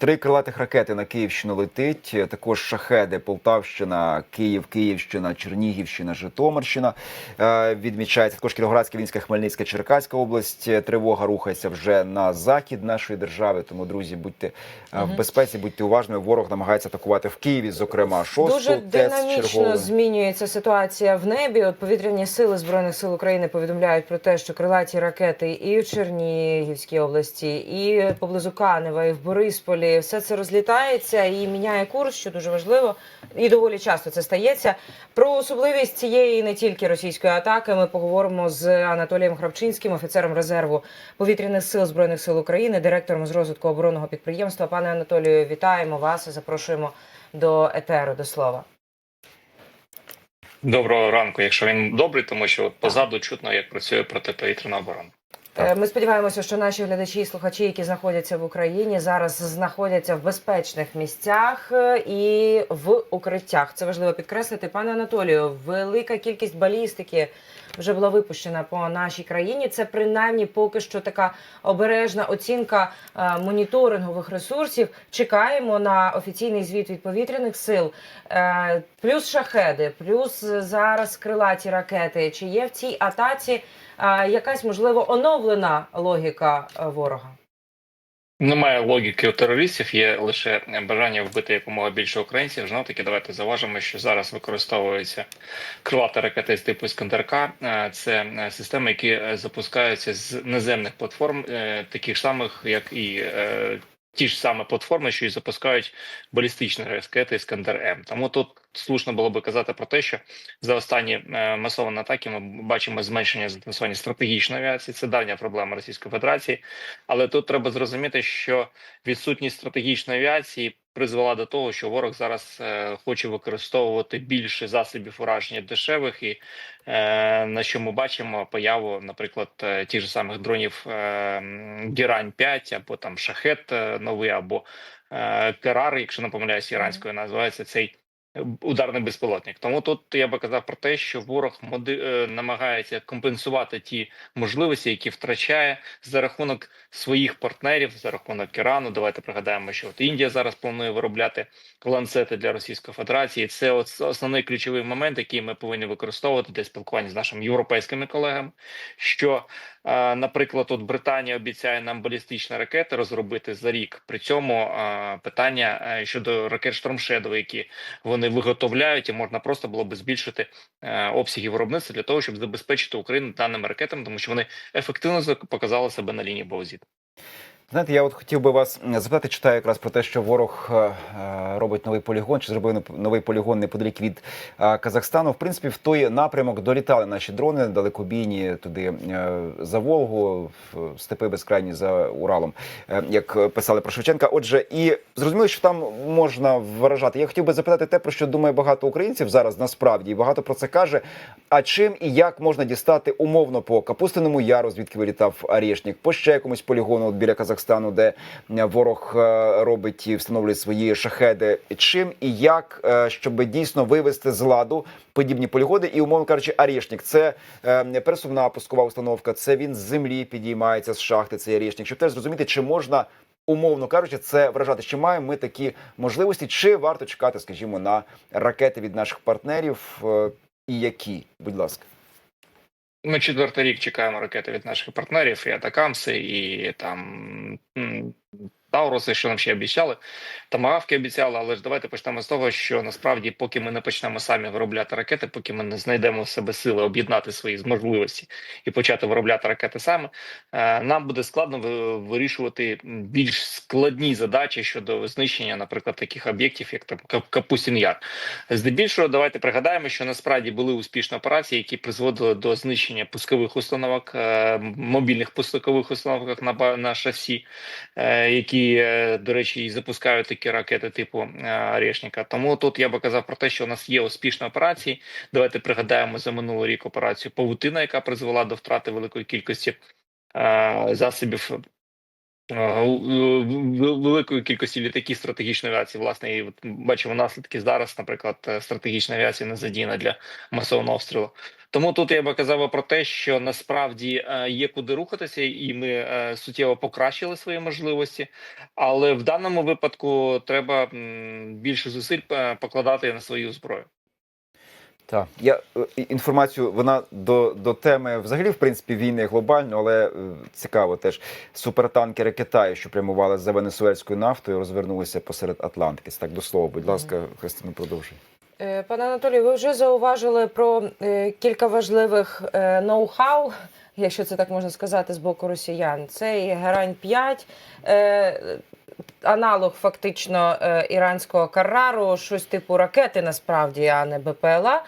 Три крилатих ракети на Київщину летить. Також шахеди, Полтавщина, Київ, Київщина, Чернігівщина, Житомирщина. Е, Відмічається також Кіровоградська, Вінська, Хмельницька, Черкаська область. Тривога рухається вже на захід нашої держави. Тому, друзі, будьте е, в безпеці, будьте уважними. Ворог намагається атакувати в Києві, зокрема, шосту Дуже динамічно чергову. змінюється ситуація в небі. От повітряні сили збройних сил України повідомляють про те, що крилаті ракети і в Чернігівській області, і поблизу Канева, і в Борисполі все це розлітається і міняє курс, що дуже важливо, і доволі часто це стається. Про особливість цієї не тільки російської атаки ми поговоримо з Анатолієм Храпчинським, офіцером резерву повітряних сил збройних сил України, директором з розвитку оборонного підприємства. Пане Анатолію, вітаємо вас і запрошуємо до етеру до слова. Доброго ранку, якщо він добрий, тому що позаду чутно, як працює протиповітряна оборона. Е, Ми сподіваємося, що наші глядачі і слухачі, які знаходяться в Україні, зараз знаходяться в безпечних місцях е, і в укриттях. Це важливо підкреслити. Пане Анатолію, велика кількість балістики вже була випущена по нашій країні. Це принаймні поки що така обережна оцінка е, моніторингових ресурсів. Чекаємо на офіційний звіт від повітряних сил. Е, Плюс шахеди, плюс зараз крилаті ракети. Чи є в цій атаці? якась можливо оновлена логіка е, ворога. Немає логіки у терористів, є лише бажання вбити якомога більше українців. Знову таки, давайте заважимо, що зараз використовуються крилаті ракети з типу Іскандер-К. Е, Це е, системи, які е, запускаються з наземних платформ, таких самих, як і ті ж самі платформи, що і запускають балістичні ракети Іскандер М. Тому тут слушно було би казати про те, що за останні е, масовані атаки ми бачимо зменшення застосування стратегічної авіації. Це давня проблема Російської Федерації. Але тут треба зрозуміти, що відсутність стратегічної авіації призвела до того, що ворог зараз е, хоче використовувати більше засобів ураження дешевих, і е, на що ми бачимо появу, наприклад, е, тих же самих дронів е, Герань 5 або там Шахет е, новий, або е, Керар, якщо не помиляюсь, іранською називається цей. Ударний безпілотник. Тому тут я би казав про те, що ворог моди е, намагається компенсувати ті можливості, які втрачає за рахунок своїх партнерів, за рахунок Ірану. Давайте пригадаємо, що от Індія зараз планує виробляти ланцети для Російської Федерації. Це от основний ключовий момент, який ми повинні використовувати для спілкування з нашими європейськими колегами. Що, наприклад, от Британія обіцяє нам балістичні ракети розробити за рік. При цьому питання щодо ракет Штормшедови, які вони виготовляють, і можна просто було би збільшити обсяги виробництва для того, щоб забезпечити Україну даними ракетами, тому що вони ефективно показали себе на лінії Баузіт. Знаєте, я от хотів би вас запитати, читаю якраз про те, що ворог е, е, робить новий полігон, чи зробив новий полігон неподалік від е, Казахстану. В принципі, в той напрямок долітали наші дрони далекобійні туди за Волгу, в степи безкрайні за Уралом, як писали про Шевченка. Отже, і зрозуміло, що там можна вражати. Я хотів би запитати те, про що думає багато українців зараз насправді, і багато про це каже. А чим і як можна дістати умовно по Капустиному Яру, звідки вилітав Арєшнік, по ще якомусь полігону біля Казахстану, де е, ворог е, робить і встановлює свої шахеди. Чим і як, е, щоб дійсно вивести з ладу подібні полігони, і умовно кажучи, Арєшнік це е, пересувна пускова установка, це він з землі підіймається з шахти. Цей Арєшнік, щоб теж зрозуміти, чи можна. Умовно кажучи, це вражати, чи маємо ми такі можливості, чи варто чекати, скажімо, на ракети від наших партнерів, і які, будь ласка. Ми четвертий рік чекаємо ракети від наших партнерів, і Атакамси, і там Тауруси, що нам ще обіцяли. Тамагавки обіцяли, але ж давайте почнемо з того, що насправді, поки ми не почнемо самі виробляти ракети, поки ми не знайдемо в себе сили об'єднати свої можливості і почати виробляти ракети саме, е, нам буде складно вирішувати більш складні задачі щодо знищення, наприклад, таких об'єктів, як там Кап- Капустін Яр. Здебільшого, давайте пригадаємо, що насправді були успішні операції, які призводили до знищення пускових установок, е, мобільних пускових установок на шасі, е, які, е, до речі, і запускають такі ракети типу е, Орешника. Тому тут я би казав про те, що у нас є успішні операції. Давайте пригадаємо за минулий рік операцію Павутина, яка призвела до втрати великої кількості е, засобів. Великої кількості літаків стратегічної авіації, власне, і бачимо наслідки зараз. Наприклад, стратегічна авіація не задіяна для масового обстрілу Тому тут я би казав про те, що насправді е, є куди рухатися, і ми е, суттєво покращили свої можливості. Але в даному випадку треба більше зусиль е, покладати на свою зброю. Так, я інформацію, вона до, до теми взагалі, в принципі, війни глобально, але цікаво теж супертанкери Китаю, що прямували за венесуельською нафтою, розвернулися посеред Атлантики. Так, до слова, будь ласка, Христина, продовжуй. Е, Пане Анатолію, ви вже зауважили про е, кілька важливих е, ноу-хау, якщо це так можна сказати, з боку росіян. Це і Герань 5 е, аналог фактично е, іранського карару, щось типу ракети, насправді, а не БПЛА.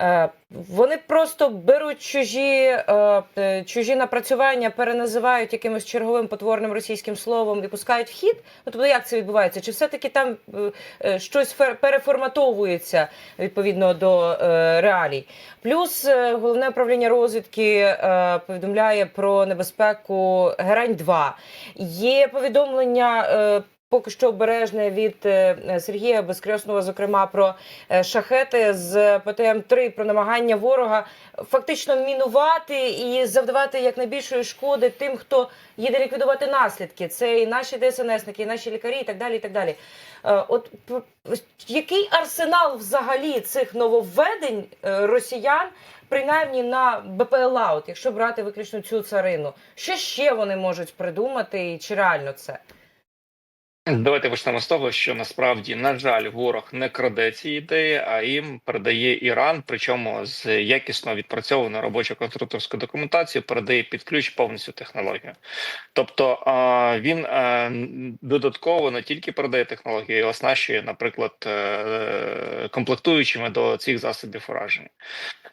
Е, Вони просто беруть чужі, е, е, чужі напрацювання, переназивають якимось черговим потворним російським словом і пускають в хід. Тобто, як це відбувається? Чи все-таки там е, е, щось фер- переформатовується відповідно до е, реалій? Плюс е, головне управління розвідки е, повідомляє про небезпеку Герань 2 Є повідомлення. Поки що обережне від е, Сергія Безкресного, зокрема про е, шахети з ПТМ-3, про намагання ворога фактично мінувати і завдавати якнайбільшої шкоди тим, хто їде ліквідувати наслідки. Це і наші ДСНСники, і наші лікарі, і так далі. І так далі. Е, От який арсенал взагалі цих нововведень росіян, принаймні на БПЛА, от якщо брати виключно цю царину, що ще вони можуть придумати, і чи реально це? Давайте почнемо з того, що насправді, на жаль, ворог не краде ці ідеї, а їм передає Іран, причому з якісно відпрацьованою робочо конструкторською документацією передає під ключ повністю технологію. Тобто він додатково не тільки передає технологію, а оснащує, наприклад, е, комплектуючими до цих засобів ураження.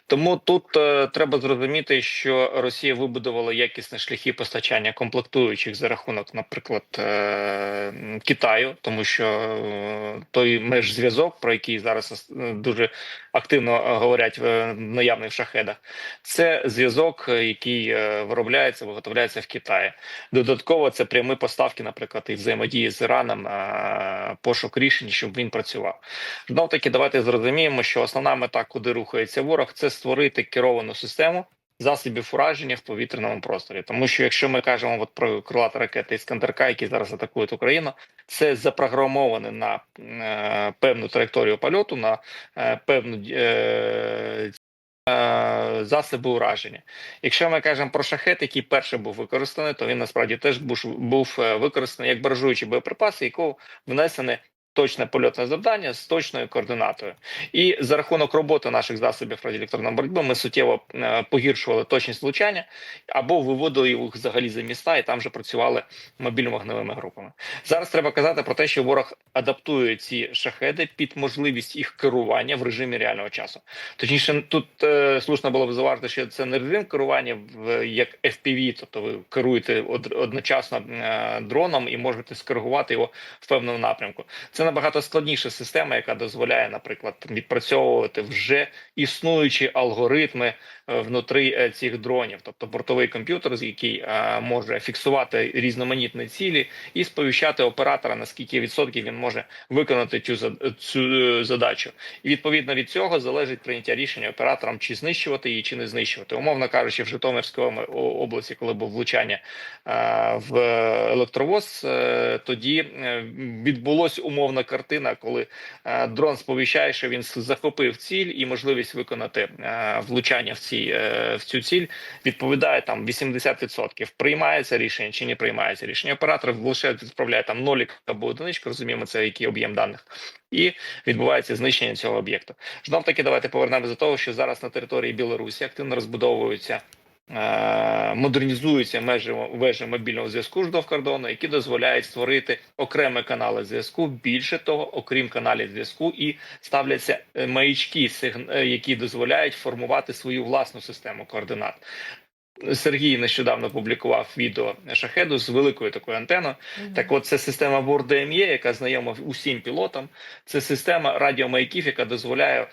Тому тут е, треба зрозуміти, що Росія вибудувала якісні шляхи постачання комплектуючих за рахунок, наприклад, е, Китаю, тому що е, той межзв'язок, про який зараз е, дуже активно е, говорять в наявних шахедах, це зв'язок, який виробляється, виготовляється в Китаї. Додатково це прямі поставки, наприклад, і взаємодії з Іраном, пошук рішень, щоб він працював. Знов таки, давайте зрозуміємо, що основна мета, куди рухається ворог, це створити керовану систему засобів ураження в повітряному просторі. Тому що якщо ми кажемо от про крилаті ракети Іскандерка, які зараз атакують Україну, це запрограмоване на е, певну траєкторію польоту, на е, певну е, е, засоби ураження. Якщо ми кажемо про шахет, який перший був використаний, то він насправді теж був, е, використаний як баражуючий боєприпас, якого внесене точне польотне завдання з точною координатою. І за рахунок роботи наших засобів радіоелектронної боротьби ми суттєво е, погіршували точність влучання або виводили їх взагалі за міста, і там вже працювали мобільно-вогневими групами. Зараз треба казати про те, що ворог адаптує ці шахеди під можливість їх керування в режимі реального часу. Точніше, тут е, слушно було б зауважити, що це не режим керування в як FPV, тобто ви керуєте одночасно е, дроном і можете скоригувати його в певному напрямку. Це набагато складніша система, яка дозволяє, наприклад, відпрацьовувати вже існуючі алгоритми е, внутрі е, цих дронів, тобто бортовий комп'ютер, який е, може фіксувати різноманітні цілі і сповіщати оператора, наскільки відсотків він може виконати цю цю задачу. І відповідно від цього залежить прийняття рішення операторам, чи знищувати її, чи не знищувати. Умовно кажучи, в Житомирській області, коли був влучання в електровоз, тоді відбулось умовна картина, коли е, дрон сповіщає, що він захопив ціль і можливість виконати е, влучання в ці е, в цю ціль відповідає там 80%. Приймається рішення чи не приймається рішення. Оператор лише відправляє там нолік або одиничку, розуміємо, це який об'єм даних, і відбувається знищення цього об'єкту. Знов таки, давайте повернемося до того, що зараз на території Білорусі активно розбудовуються. Е, Модернізуються межі вежі мобільного зв'язку ж до кордону, які дозволяють створити окремі канали зв'язку. Більше того, окрім каналів зв'язку, і ставляться е, маячки, е, які дозволяють формувати свою власну систему координат. Сергій нещодавно публікував відео шахеду з великою такою антеною. Так, от це система борт DME, яка знайома усім пілотам. Це система радіомаяків, яка дозволяє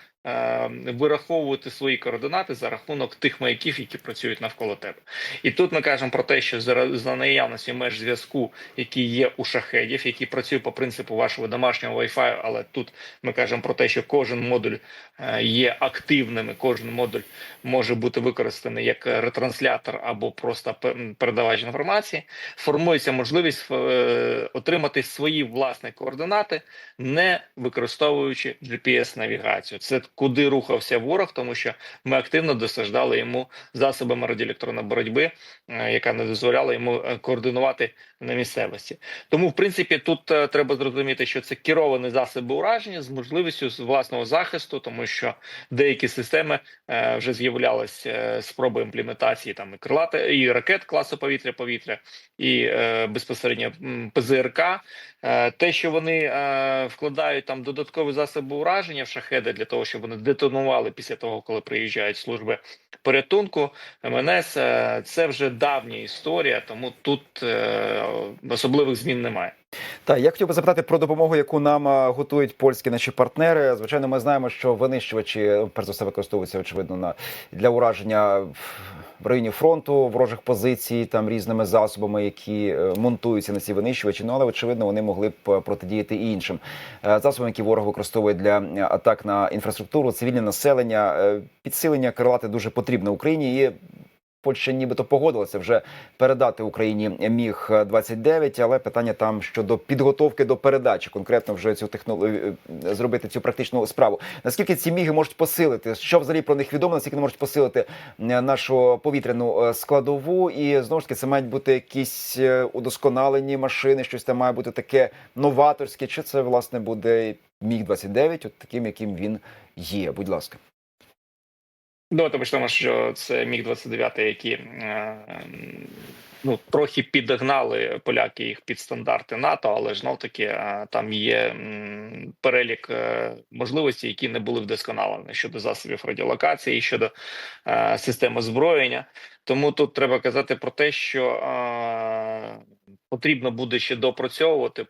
вираховувати свої координати за рахунок тих маяків, які працюють навколо тебе. І тут ми кажемо про те, що за, наявності меж зв'язку, які є у шахедів, які працюють по принципу вашого домашнього Wi-Fi, але тут ми кажемо про те, що кожен модуль е, є активним, кожен модуль може бути використаний як ретранслятор або просто пе- передавач інформації. Формується можливість е, отримати свої власні координати, не використовуючи GPS-навігацію. Це куди рухався ворог, тому що ми активно досаждали йому засобами радіоелектронної боротьби, е, яка не дозволяла йому е, координувати на місцевості. Тому, в принципі, тут е, треба зрозуміти, що це керовані засоби ураження з можливістю власного захисту, тому що деякі системи вже з'являлись е, спроби імплементації там і крилати і ракет класу повітря-повітря, і безпосередньо ПЗРК. Те, що вони вкладають там додаткові засоби ураження в шахеди для того, щоб вони детонували після того, коли приїжджають служби порятунку МНС, е, це вже давня історія, тому тут е, особливих змін немає. Так, я хотів би запитати про допомогу, яку нам готують польські наші партнери. Звичайно, ми знаємо, що винищувачі перш за все використовуються очевидно на для ураження в- районі фронту ворожих позицій, там різними засобами, які е, монтуються на ці винищувачі. Ну але очевидно, вони могли б е, протидіяти і іншим е, засобам, які ворог використовує для атак на інфраструктуру, цивільне населення. Підсилення крилати дуже потрібно Україні і. Польща нібито погодилася вже передати Україні міг 29 але питання там щодо підготовки до передачі, конкретно вже цю технологію зробити цю практичну справу. Наскільки ці міги можуть посилити? Що взагалі про них відомо? Наскільки вони можуть посилити е, нашу повітряну е, складову? І знову ж таки, це мають бути якісь е, удосконалені машини, щось там має бути таке новаторське. Чи це власне буде міг 29 от таким, яким він є? Будь ласка. Давайте почнемо, що це міг 29 які е, ну трохи підогнали поляки їх під стандарти НАТО, але ж таки е, там є перелік е, можливостей, які не були вдосконалені щодо засобів радіолокації, щодо системи зброєння. Тому тут треба казати про те, що потрібно буде ще допрацьовувати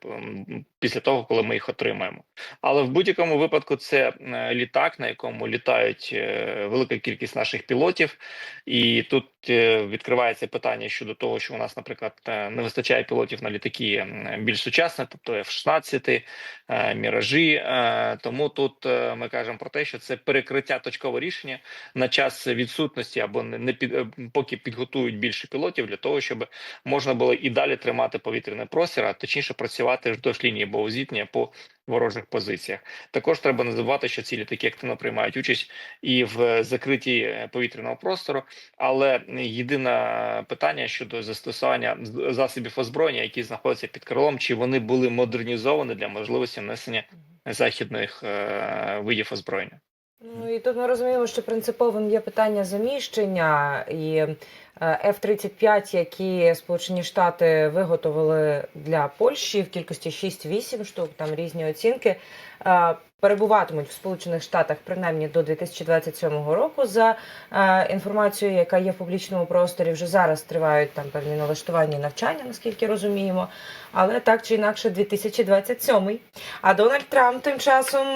після того, коли ми їх отримаємо. Але в будь-якому випадку це е, літак, на якому літають е, велика кількість наших пілотів, і тут відкривається питання щодо того, що у нас, наприклад, е, не вистачає пілотів на літаки більш сучасні, тобто F-16, е, міражі. Е, Тому тут е, ми кажемо про те, що це перекриття точкове рішення на час відсутності або не під е, поки підготують більше пілотів для того, щоб можна було і далі тримати повітряний простір, а точніше працювати вздовж лінії боєзіткнення по ворожих позиціях. Також треба не забувати, що ці літаки активно приймають участь і в закритті е, повітряного простору. Але єдине питання щодо застосування засобів озброєння, які знаходяться під крилом, чи вони були модернізовані для можливості внесення західних е, видів озброєння. Ну і тут ми розуміємо, що принциповим є питання заміщення і е, F-35, які Сполучені Штати виготовили для Польщі в кількості 6-8 штук, там різні оцінки. е, Перебуватимуть в Сполучених Штатах принаймні до 2027 року. За е, інформацією, яка є в публічному просторі, вже зараз тривають там певні налаштування і навчання, наскільки розуміємо. Але так чи інакше, 2027. А Дональд Трамп тим часом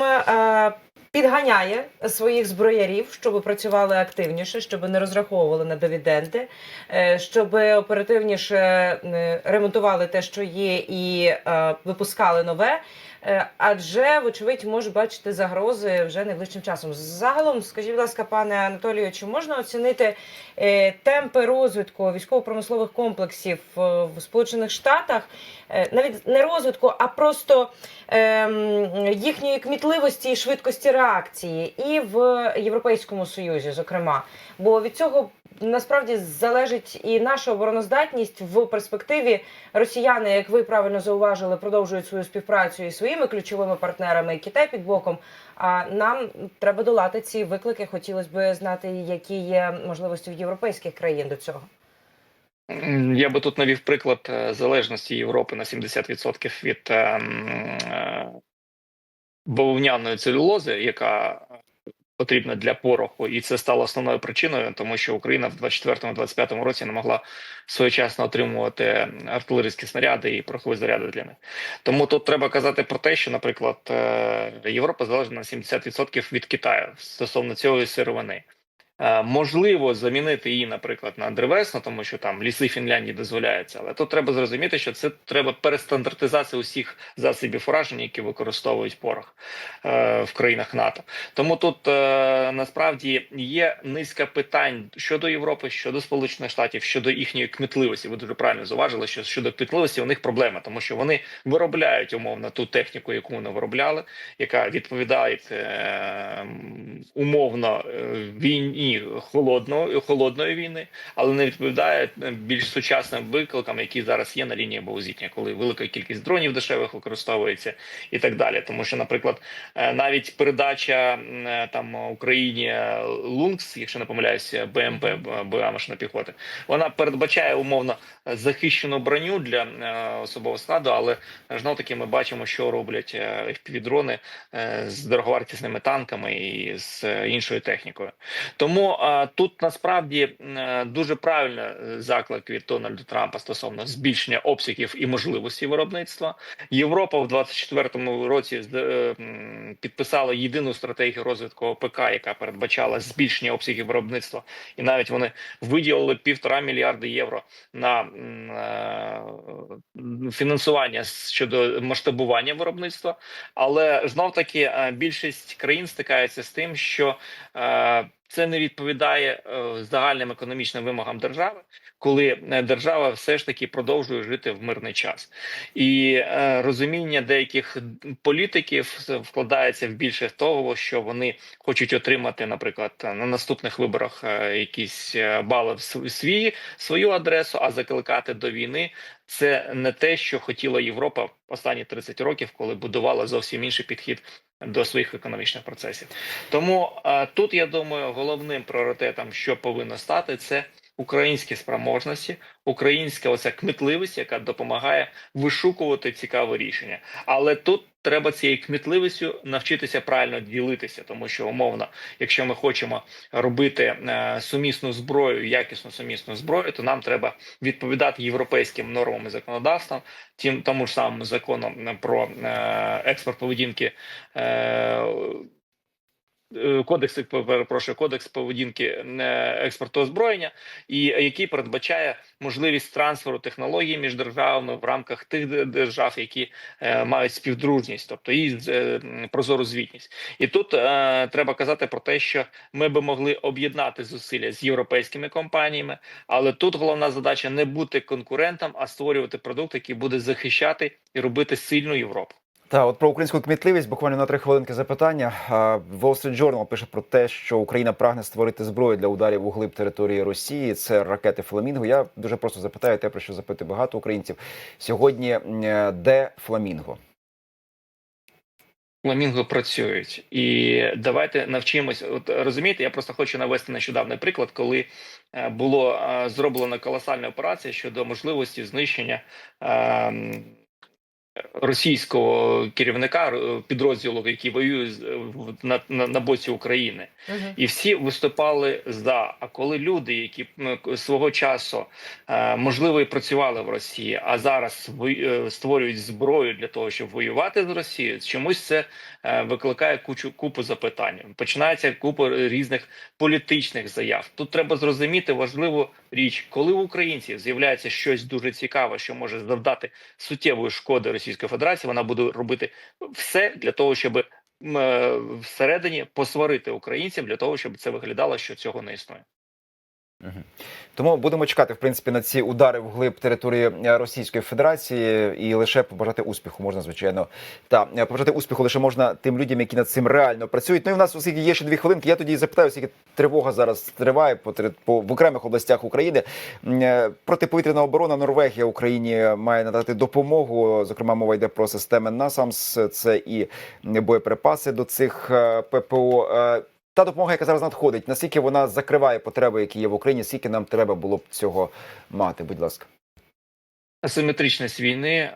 підганяє своїх зброярів, щоб працювали активніше, щоб не розраховували на дивіденди, е, щоб оперативніше е, ремонтували те, що є, і е, випускали нове. Е, Адже, вочевидь, може бачити загрози вже найближчим часом. Загалом, скажіть, будь ласка, пане Анатолію, чи можна оцінити е, темпи розвитку військово-промислових комплексів е, в Сполучених Штатах, навіть не розвитку, а просто ем, їхньої кмітливості і швидкості реакції, і в Європейському Союзі, зокрема. Бо від цього насправді залежить і наша обороноздатність в перспективі. Росіяни, як ви правильно зауважили, продовжують свою співпрацю із своїми ключовими партнерами, і Китай під боком. А нам треба долати ці виклики. Хотілося б знати, які є можливості в європейських країн до цього. Я би тут навів приклад е, залежності Європи на 70% від е, е, бавовняної целюлози, яка потрібна для пороху, і це стало основною причиною, тому що Україна в 24-25 році не могла своєчасно отримувати артилерійські снаряди і порохові заряди для них. Тому тут треба казати про те, що, наприклад, е, Європа залежна на 70% від Китаю стосовно цієї сировини. Е, Можливо, замінити її, наприклад, на древесну, тому що там ліси Фінляндії дозволяються, але тут треба зрозуміти, що це треба перестандартизація усіх засобів ураження, які використовують порох е, в країнах НАТО. Тому тут е, насправді є низка питань щодо Європи, щодо Сполучених Штатів, щодо їхньої кмітливості. Ви дуже правильно зауважили, що щодо кмітливості у них проблема, тому що вони виробляють умовно ту техніку, яку вони виробляли, яка відповідає е, умовно е, війні холодної холодної війни, але не відповідає е, більш сучасним викликам, які зараз є на лінії Боузітня, коли велика кількість дронів дешевих використовується і так далі. Тому що, наприклад, е, навіть передача е, там Україні Лункс, якщо не помиляюся, БМП машина піхоти, вона передбачає умовно захищену броню для особового складу, але знов таки ми бачимо, що роблять FPV-дрони з дороговартісними танками і з іншою технікою. Тому е, тут насправді е, дуже правильний е, заклик від Дональда Трампа стосовно збільшення обсягів і можливості виробництва. Європа в 24-му році е, підписала єдину стратегію розвитку ОПК, яка передбачала збільшення обсягів виробництва, і навіть вони виділили півтора мільярди євро на е, фінансування щодо масштабування виробництва. Але знов таки більшість країн стикається з тим, що це не відповідає е, загальним економічним вимогам держави, коли е, держава все ж таки продовжує жити в мирний час, і е, розуміння деяких політиків вкладається в більше того, що вони хочуть отримати, наприклад, на наступних виборах е, якісь е, бали в свій свою адресу, а закликати до війни це не те, що хотіла Європа останні 30 років, коли будувала зовсім інший підхід до своїх економічних процесів. Тому е, тут я думаю, головним пріоритетом, що повинно стати, це українські спроможності, українська оця кмітливість, яка допомагає вишукувати цікаве рішення. Але тут треба цією кмітливістю навчитися правильно ділитися, тому що умовно, якщо ми хочемо робити е, сумісну зброю, якісну сумісну зброю, то нам треба відповідати європейським нормам і законодавствам, тим тому ж самому законом про е, експорт поведінки. Е, Кодекс перепрошую, кодекс поведінки е, експорту озброєння, і який передбачає можливість трансферу технологій між державами в рамках тих держав, які е, мають співдружність, тобто і прозору звітність. І тут треба казати про те, що ми би могли об'єднати зусилля з європейськими компаніями, але тут головна задача не бути конкурентом, а створювати продукт, який буде захищати і робити сильну Європу. Та от про українську кмітливість буквально на три хвилинки запитання. Wall Street Journal пише про те, що Україна прагне створити зброю для ударів у глиб території Росії. Це ракети Фламінго. Я дуже просто запитаю те, про що запитує багато українців. Сьогодні е, де Фламінго? Фламінго працюють, і давайте навчимось. От розумієте, я просто хочу навести нещодавний приклад, коли е, було е, зроблено колосальна операція щодо можливості знищення. е, Російського керівника е, підрозділу, який воює з- на, на, на боці України, Мгм. і всі виступали за. А коли люди, які к- свого часу е, можливо і працювали в Росії, а зараз е, створюють зброю для того, щоб воювати з Росією, чомусь це е, викликає кучу купу запитань. Починається купа різних політичних заяв. Тут треба зрозуміти важливу річ, коли у українців з'являється щось дуже цікаве, що може завдати суттєвої шкоди Російської Федерації, вона буде робити все для того, щоб е, всередині посварити українців для того, щоб це виглядало, що цього не існує. Тому будемо чекати в принципі на ці удари вглиб території е, Російської Федерації і лише побажати успіху можна, звичайно. Та е, побажати успіху лише можна тим людям, які над цим реально працюють. Ну і в нас, оскільки є ще дві хвилинки, я тоді запитаю, оскільки тривога зараз триває по, по в окремих областях України. Е, Протиповітряна оборона Норвегія Україні має надати допомогу. Зокрема, мова йде про системи НАСАМС, це і боєприпаси до цих ППО. Та допомога, яка зараз надходить, наскільки вона закриває потреби, які є в Україні, скільки нам треба було б цього мати? Будь ласка. Асиметричність війни е,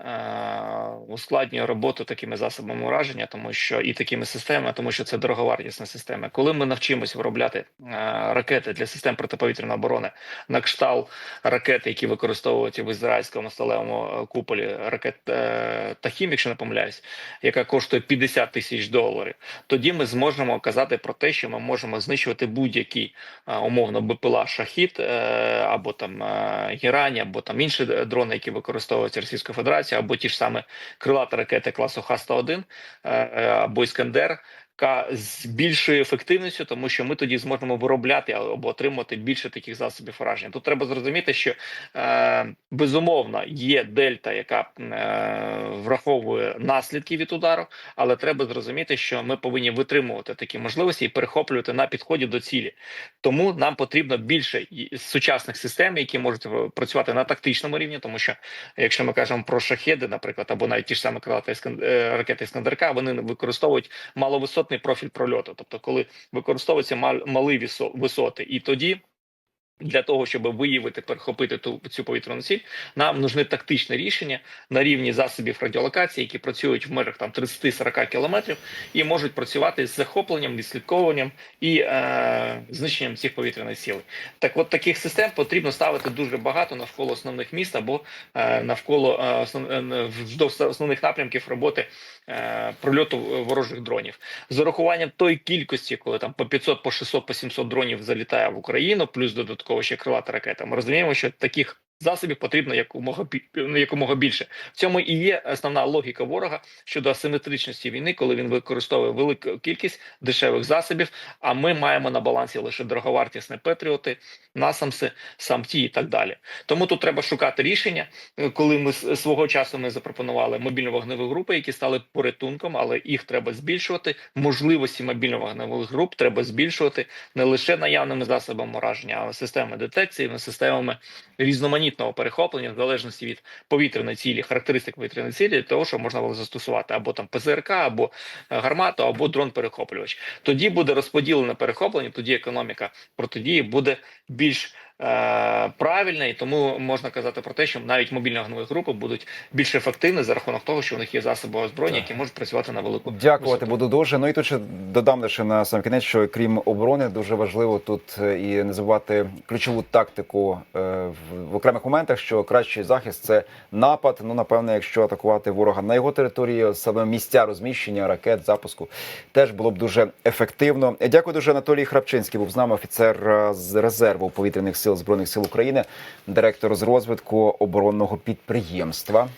ускладнює роботу такими засобами ураження, тому що і такими системами, тому що це дороговартісна система. Коли ми навчимося виробляти е, ракети для систем протиповітряної оборони на кшталт ракети, які використовуються в ізраїльському сталевому е, куполі, ракет Тахім, якщо не помиляюсь, яка коштує 50 тисяч доларів, тоді ми зможемо казати про те, що ми можемо знищувати будь-які умовно БПЛА шахід е, або там Герані, або там інші дрони, які використовуються Російська Федерація, або ті ж саме крилаті ракети класу Х-101 е, е, або Іскандер. Ка- З більшою ефективністю, тому що ми тоді зможемо виробляти або отримати більше таких засобів ураження. Тут треба зрозуміти, що е, безумовно є дельта, яка е, враховує наслідки від удару, але треба зрозуміти, що ми повинні витримувати такі можливості і перехоплювати на підході до цілі. Тому нам потрібно більше сучасних систем, які можуть е, працювати на тактичному рівні, тому що якщо ми кажемо про шахеди, наприклад, або навіть ті ж самі крилаті Іскан- е, ракети Іскандерка, вони використовують маловисотний профіль прольоту, тобто коли використовуються мал- малі висо- висоти, і тоді. Для того щоб виявити перехопити ту цю повітряну ціль, нам нужны тактичне рішення на рівні засобів радіолокації, які працюють в межах там 30-40 кілометрів, і можуть працювати з захопленням, відслідковуванням і е, знищенням цих повітряних сил. Так, от таких систем потрібно ставити дуже багато навколо основних міст або е, навколо е, е, основних напрямків роботи е, прольоту ворожих дронів з урахуванням тої кількості, коли там по 500, по 600, по 700 дронів залітає в Україну, плюс додатково ще крилата ракета. Ми розуміємо, що таких засобів потрібно якомога ну, якомога більше. В цьому і є основна логіка ворога щодо асиметричності війни, коли він використовує велику кількість дешевих засобів. А ми маємо на балансі лише дороговартісні патріоти, насамси, самті і так далі. Тому тут треба шукати рішення. Коли ми свого часу ми запропонували мобільно-вогневі групи, які стали порятунком, але їх треба збільшувати. Можливості мобільно-вогневих груп треба збільшувати не лише наявними засобами ураження, а системами детекції, системами різноманітного перехоплення в залежності від повітряної цілі, характеристик повітряної цілі, для того, що можна було застосувати або там ПЗРК, або е, гармату, або дрон-перехоплювач. Тоді буде розподілене перехоплення, тоді економіка протидії буде більш правильна, і тому можна казати про те, що навіть мобільні вогневі групи будуть більш ефективні за рахунок того, що в них є засоби озброєння, які можуть працювати на велику Дякувати висоту. буду дуже. Ну і тут ще додам лише на сам кінець, що крім оборони, дуже важливо тут е, і не забувати ключову тактику е, в, окремих моментах, що кращий захист це напад. Ну напевне, якщо атакувати ворога на його території, саме місця розміщення ракет, запуску теж було б дуже ефективно. Дякую дуже. Анатолій Храпчинський був з нами, офіцер е, з резерву повітряних сил збройних сил України, директор з розвитку оборонного підприємства.